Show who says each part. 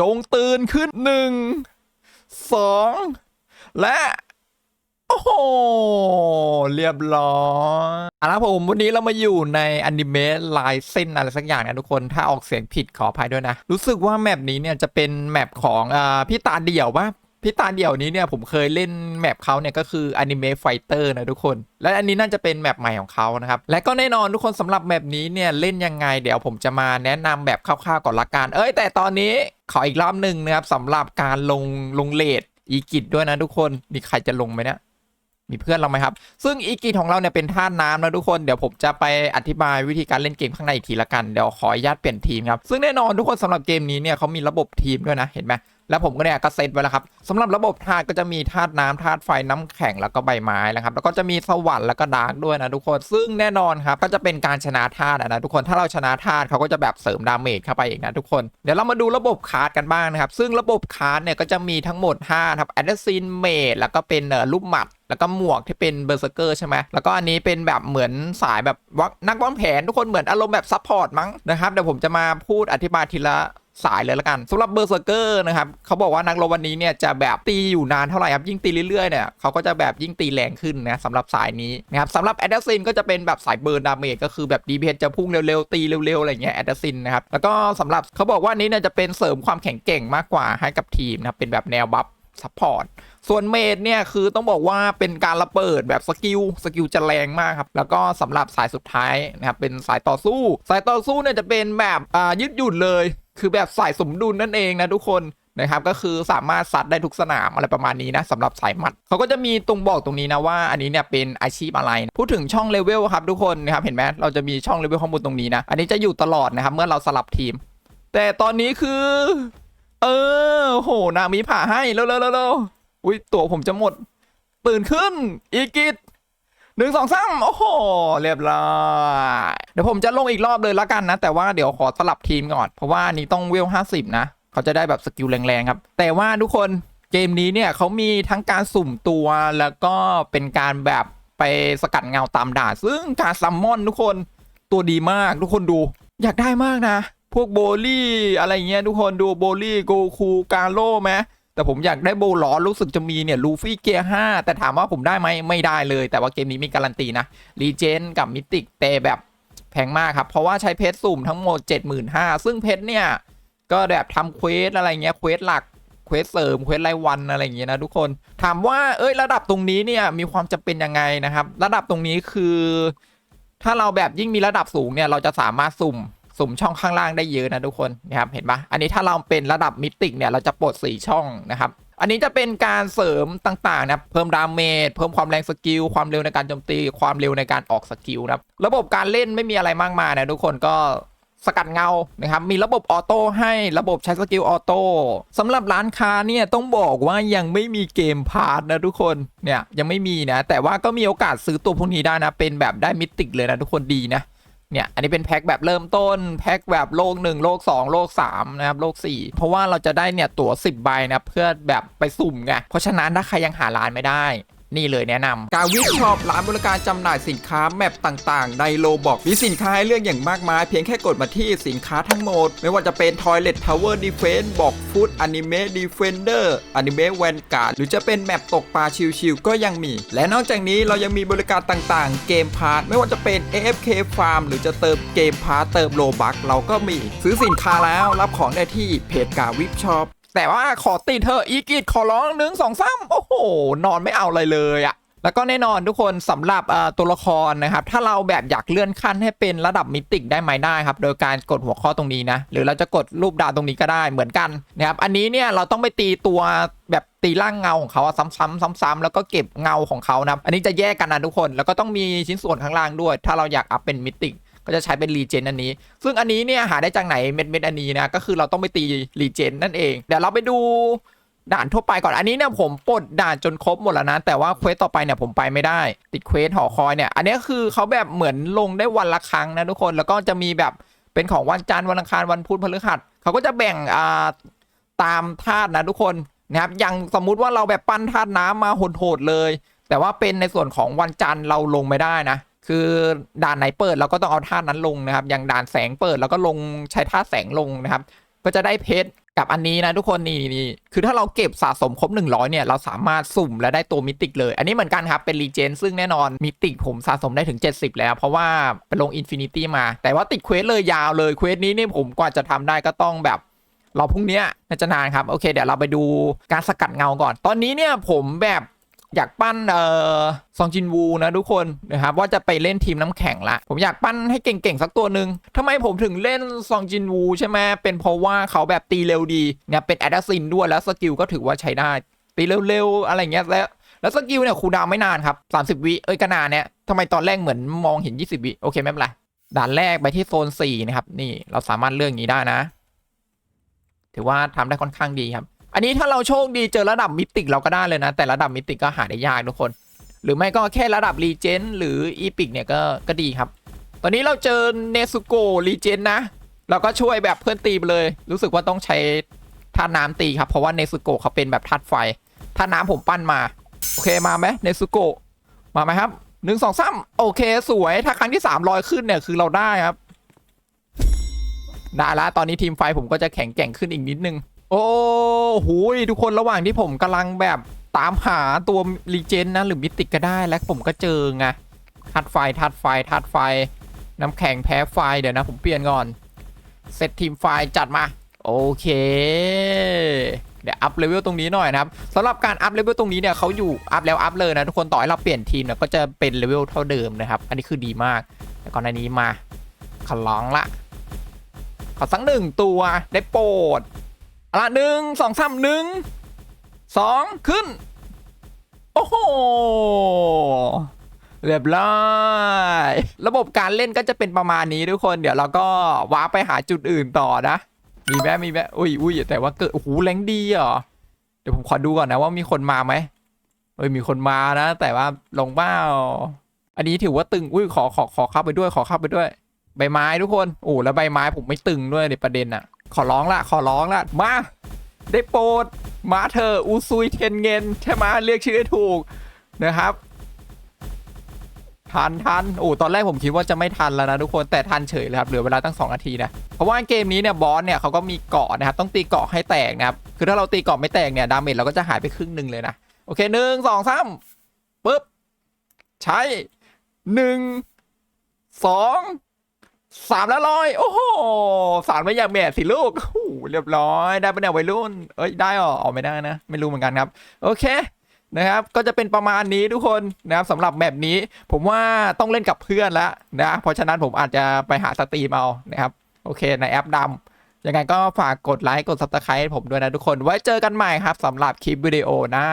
Speaker 1: จงตื่นขึ้นหนึ่งสองและโอ้โห เรียบร้อยอะนะผมวันนี้เรามาอยู่ในอนิเมะลายเส้นอะไรสักอย่างนะทุกคนถ้าออกเสียงผิดขออภัยด้วยนะ รู้สึกว่าแมปนี้เนี่ยจะเป็นแมปของอพี่ตาเดี่ยวปะ พี่ตาเดี่ยวนี้เนี่ยผมเคยเล่นแมปเขาเนี่ยก็คืออนิเมะไฟเตอร์นะทุกคน และอันนี้น่าจะเป็นแมปใหม่ของเขานะครับ และก็แน่นอนทุกคนสำหรับแมปนี้เนี่ยเล่นยังไง เดี๋ยวผมจะมาแนะนำแบบคร่าวๆก่อนละกัน เอ้ย แต่ตอนนี้ขออีกรอบหนึ่งนะครับสำหรับการลงลงเลทอีกิจด้วยนะทุกคนมีใครจะลงไหมเนี่ยมีเพื่อนเราไหมครับ ซึ่งอีกิของเราเนี่ยเป็นท่าน้ำนะทุกคน เดี๋ยวผมจะไปอธิบายวิธีการเล่นเกมข้างในอีกทีละกัน เดี๋ยวขออนุญาตเปลี่ยนทีมครับ ซึ่งแน่นอนทุกคนสำหรับเกมนี้เนี่ยเขามีระบบทีมด้วยนะ เห็นไหม แล้วผมก็เนี่ยก็เซตไว้แล้วครับสำหรับระบบธาตุก็จะมีธาตุน้ำธาตุไฟน้ำแข็งแล้วก็ใบไม้นะครับแล้วก็จะมีสวรรค์แล้วก็ดาร์กด้วยนะทุกคนซึ่งแน่นอนครับก็จะเป็นการชนะธาตุนะทุกคนถ้าเราชนะธาตุเขาก็จะแบบเสริมดาเมจเข้าไปอีกนะทุกคนเดี๋ยวเรามาดูระบบคาร์ดกันบ้างนะครับซึ่งระบบคาร์ดเนี่ยก็จะมีทั้งหมด5ครับแอดซินเมดแล้วก็เป็นเอ่อลูกหมัดแล้วก็หมวกที่เป็นเบอร์เซอร์เกอร์ใช่ไหม แล้วก็อันนี้เป็นแบบเหมือนสายแบบวักนักวางแผนทุกคนเหมือนอารมณ์แบบซัพพอร์ตมั้งนะครับ เดี๋ยวผมจะมาพูดอธิบายทีละ สายเลยละกันสำหรับเบอร์เซอร์เกอร์นะครับเขาบอกว่านักรบวันนี้เนี่ยจะแบบตีอยู่นานเท่าไหร่ครับยิ่งตีเรื่อยๆเนี่ยเขาก็จะแบบยิ่งตีแรงขึ้นนะสำหรับสายนี้นะครับสำหรับแอดซินก็จะเป็นแบบสายเบิร์นดาเมจก็คือแบบดีเพจะพุ่งเร็วๆตีเร็วๆอะไรเงี้ยแอดซินนะครับแล้วก็สำหรับเขาบอกว่านี้เนี่ยจะเป็นเสริมความแข็งเก่งมากกว่าให้กับทีมนะครับเป็นแบบแนวบัฟซัพพอร์ตส่วนเมดเนี่ยคือต้องบอกว่าเป็นการระเบิดแบบสกิลสกิลจะแรงมากครับ แล้วก็สำหรับสายสุดท้ายนะครับเป็นสายต่อสู้ สายต่อสู้เนี่ยจะเป็นแบบอ่ายืดหยุ่นเลย คือแบบสายสมดุลนั่นเองนะทุกคนนะครับก็คือสามารถซัดได้ทุกสนามอะไรประมาณนี้นะสำหรับสายหมัดเขาก็จะมีตรงบอกตรงนี้นะว่าอันนี้เนี่ยเป็นอาชีพอะไร พูดถึงช่องเลเวลครับทุกคนนะครับเห็นไหมเราจะมีช่องเลเวลข้างบนตรงนี้นะ อันนี้จะอยู่ตลอดนะครับเมื่อเราสลับทีม แต่ตอนนี้คือ เออโหนามีผ่าให้เร็วเร็วเร็วอุ้ยตัวผมจะหมด ตื่นขึ้นอีกิจ หนึ่งสองสามโอ้โห เรียบร้อยเดี๋ยวผมจะลงอีกรอบเลยละกันนะ แต่ว่าเดี๋ยวขอสลับทีมก่อน เพราะว่านนี้ต้องเวลห้าสิบนะ เขาจะได้แบบสกิลแรงๆครับ แต่ว่าทุกคนเกมนี้เนี่ยเขามีทั้งการสุ่มตัวแล้วก็เป็นการแบบไปสกัดเงาตามด่านซึ่งการซัมมอนทุกคนตัวดีมากทุกคนดู อยากได้มากนะ พวกโบลี่อะไรเงี้ยทุกคนดูโบลี่โกคูกาโร่ไหม แต่ผมอยากได้โบลอรู้สึกจะมีเนี่ยลูฟี่เกียร์ห้าแต่ถามว่าผมได้ไหมไม่ได้เลย แต่ว่าเกมนี้มีการันตีนะรีเจนกับมิติกเตแบบแพงมากครับ เพราะว่าใช้เพชรสุ่มทั้งหมด 75,000 ซึ่งเพชรเนี่ย ก็แบบทำเควสอะไรเงี้ยเควสหลักเควสเสริมเควสรายวันอะไรอย่างเงี้ยนะทุกคน ถามว่าเอ้ยระดับตรงนี้เนี่ยมีความจำเป็นยังไงนะครับ ระดับตรงนี้คือ ถ้าเราแบบยิ่งมีระดับสูงเนี่ยเราจะสามารถสุ่ม สุ่มช่องข้างล่างได้เยอะนะทุกคนนะครับเห็นปะอันนี้ถ้าเราเป็นระดับมิติกเนี่ยเราจะปลด4ช่องนะครับอันนี้จะเป็นการเสริมต่างๆนะเพิ่มดาเมจเพิ่มความแรงสกิลความเร็วในการโจมตีความเร็วในการออกสกิลนะครับระบบการเล่นไม่มีอะไรมากมายนะทุกคนก็สกัดเงานะครับมีระบบออโต้ให้ระบบใช้สกิลออโต้สำหรับร้านค้าเนี่ยต้องบอกว่ายังไม่มีเกมพาร์ทนะทุกคนเนี่ยยังไม่มีนะแต่ว่าก็มีโอกาสซื้อตัวพวกนี้ได้นะเป็นแบบได้มิติกเลยนะทุกคนดีนะ เนี่ย อันนี้เป็นแพ็คแบบเริ่มต้น แพ็คแบบโลก 1 โลก 2 โลก 3 นะครับ โลก 4 เพราะว่าเราจะได้เนี่ยตั๋ว 10 ใบนะเพื่อแบบไปสุ่มไงเพราะฉะนั้นถ้าใครยังหาร้านไม่ได้ นี่เลยแนะนำกาวิชช็อปร้านบริการจำหน่ายสินค้าแมปต่างๆ ในโลบอกมีสินค้าให้เลือกอย่างมากมาย เพียงแค่กดมาที่สินค้าทั้งหมด ไม่ว่าจะเป็น Toilet Tower Defense บอก Food Anime Defender Anime Vanguard หรือจะเป็นแมปตกปลาชิวๆก็ยังมี และนอกจากนี้เรายังมีบริการต่างๆ เกมพาร์ทไม่ว่าจะเป็น AFK Farm หรือจะเติมเกมพาร์ทเติมโลบักเราก็มี ซื้อสินค้าแล้วรับของได้ที่เพจกาวิชช็อป แต่ว่าขอติดเธออีกิดขอร้องหนึ่งสองสามโอ้โห นอนไม่เอาอะไรเลยอะแล้วก็แน่นอนทุกคนสำหรับตัวละครนะครับ ถ้าเราแบบอยากเลื่อนขั้นให้เป็นระดับมิติกได้ไหมได้ครับ โดยการกดหัวข้อตรงนี้นะ หรือเราจะกดรูปดาวตรงนี้ก็ได้เหมือนกันนะครับ อันนี้เนี่ยเราต้องไปตีตัวแบบตีร่างเงาของเขาซ้ำๆซ้ำๆแล้วก็เก็บเงาของเขานะครับอันนี้จะแยกกันนะทุกคน แล้วก็ต้องมีชิ้นส่วนข้างล่างด้วย ถ้าเราอยากอัพเป็นมิติ ก็จะใช้เป็นรีเจนอันนี้ ซึ่งอันนี้เนี่ยหาได้จากไหนเม็ดเม็ดอันนี้นะ ก็คือเราต้องไปตีรีเจนนั่นเอง เดี๋ยวเราไปดูด่านทั่วไปก่อน อันนี้เนี่ยผมปลดด่านจนครบหมดแล้วนะ แต่ว่าเควสต่อไปเนี่ยผมไปไม่ได้ ติดเควสหอคอยเนี่ย อันนี้คือเขาแบบเหมือนลงได้วันละครั้งนะทุกคน แล้วก็จะมีแบบเป็นของวันจันทร์วันอังคารวันพุธพฤหัสเขาก็จะแบ่งอ่าตามธาตุนะทุกคนนะครับอย่างสมมุติว่าเราแบบปั้นธาตุน้ำมาโหดๆเลย แต่ว่าเป็นในส่วนของวันจันทร์เราลงไม่ได้นะ คือด่านไหนเปิดเราก็ต้องเอาท่านั้นลงนะครับ อย่างด่านแสงเปิดแล้วก็ลงใช้ท่าแสงลงนะครับ ก็จะได้เพชรกับอันนี้นะทุกคนนี่นี่คือถ้าเราเก็บสะสมครบ 100 เนี่ย เราสามารถสุ่มและได้ตัวมิติกเลย อันนี้เหมือนกันครับ เป็นรีเจนซึ่งแน่นอนมิติกผมสะสมได้ถึง 70 แล้ว เพราะว่าไปลงอินฟินิตี้มา แต่ว่าติดเควสเลยยาวเลยเควสนี้นี่ผมกว่าจะทำได้ก็ต้องแบบรอพรุ่งนี้น่าจะนานครับ โอเค เดี๋ยวเราไปดูการสกัดเงาก่อน ตอนนี้เนี่ยผมแบบ อยากปั้นเอ่อซองจินวูนะทุกคนนะครับว่าจะไปเล่นทีมน้ำแข็งละผมอยากปั้นให้เก่งๆสักตัวหนึ่งทำไมผมถึงเล่นซองจินวูใช่ไหมเป็นเพราะว่าเขาแบบตีเร็วดีเนี่ยเป็นแอดซินด้วยแล้วสกิลก็ถือว่าใช้ได้ตีเร็วๆอะไรเงี้ยแล้วแล้วสกิลเนี่ยคูดาวไม่นานครับ 30 วิเอ้ยก็นานเนี่ยทำไมตอนแรกเหมือนมองเห็น 20 วิโอเคไม่เป็นไรด่านแรกไปที่โซน 4 นะครับ นี่เราสามารถเลือกอย่างนี้ได้นะ ถือว่าทำได้ค่อนข้างดีครับ อันนี้ถ้าเราโชคดีเจอระดับมิติกเราก็ได้เลยนะ แต่ระดับมิติกก็หาได้ยากทุกคน หรือไม่ก็แค่ระดับรีเจนหรืออีพิกเนี่ยก็ก็ดีครับ ตอนนี้เราเจอเนซุโกรีเจนนะ เราก็ช่วยแบบเพื่อนตีไปเลย รู้สึกว่าต้องใช้ธาน้ำตีครับ เพราะว่าเนซุโกเขาเป็นแบบธาตุไฟธาน้ำผมปั้นมา โอเคมาไหมเนซุโกะมาไหมครับหนึ่งสองสามโอเคสวย ถ้าครั้งที่สามลอยขึ้นเนี่ยคือเราได้ครับได้ละตอนนี้ทีมไฟผมก็จะแข็งแกร่งขึ้นอีกนิดนึง โอ้ หยทุกคนระหว่างที่ผมกำลังแบบตามหาตัวรีเจนนะหรือมิติกก็ได้แล้วผมก็เจอไงทัดไฟทัดไฟทัดไฟ น้ำแข็งแพ้ไฟเดี๋ยวนะ ผมเปลี่ยนก่อน เซตทีมไฟจัดมา โอเค เดี๋ยวอัพเลเวลตรงนี้หน่อยนะครับสำหรับการอัพเลเวลตรงนี้เนี่ยเขาอยู่อัพแล้วอัพเลยนะทุกคนต่อให้เราเปลี่ยนทีมเนี่ยก็จะเป็นเลเวลเท่าเดิมนะครับ อันนี้คือดีมากแต่ก่อนหน้านี้มาขอร้องละขอสักหนึ่งตัวได้โปรด เอาละหนึ่งสองสามหนึ่งสองขึ้น โอ้โห เรียบร้อย ระบบการเล่นก็จะเป็นประมาณนี้ทุกคน เดี๋ยวเราก็ว้าไปหาจุดอื่นต่อนะ มีแม่มีแม่อุ้ยอุ้ยแต่ว่าเกิดโอ้โหแรงดีเหรอ เดี๋ยวผมขอดูก่อนนะว่ามีคนมาไหมเอ้ยมีคนมานะ แต่ว่าลงเบ้าอันนี้ถือว่าตึง อุ้ยขอขอขอเข้าไปด้วย ขอเข้าไปด้วย ใบไม้ทุกคน โอ้แล้วใบไม้ผมไม่ตึงด้วยในประเด็นอะ ขอร้องละขอร้องละมา ได้โปรดมาเธออูซุยเทนเงินใช่ไหมเรียกชื่อให้ถูกนะครับทันทันโอ้ตอนแรกผมคิดว่าจะไม่ทันแล้วนะทุกคนแต่ทันเฉยเลยครับเหลือเวลาตั้ง2นาทีนะเพราะว่าเกมนี้เนี่ยบอสเนี่ยเขาก็มีเกาะนะครับต้องตีเกาะให้แตกนะครับคือถ้าเราตีเกาะไม่แตกเนี่ยดาเมจเราก็จะหายไปครึ่งหนึ่งเลยนะโอเคหนึ่งสองสามปุ๊บใช้หนึ่งสอง สามล้วลอยโอ้โหสามไม่อยากแม่สิลูกโอ้เรียบร้อยได้ปะเนี่ยวัยรุ่น เอ้ยได้หรอออกไม่ได้นะ ไม่รู้เหมือนกันครับ โอเคนะครับก็จะเป็นประมาณนี้ทุกคนนะครับสำหรับแบบนี้ ผมว่าต้องเล่นกับเพื่อนแล้วนะเพราะฉะนั้นผมอาจจะไปหาสตรีมเอานะครับโอเคในแอปดำยังไงก็ฝากกดไลค์กด subscribe ให้ผมด้วยนะทุกคน ไว้เจอกันใหม่ครับสำหรับคลิปวิดีโอหน้า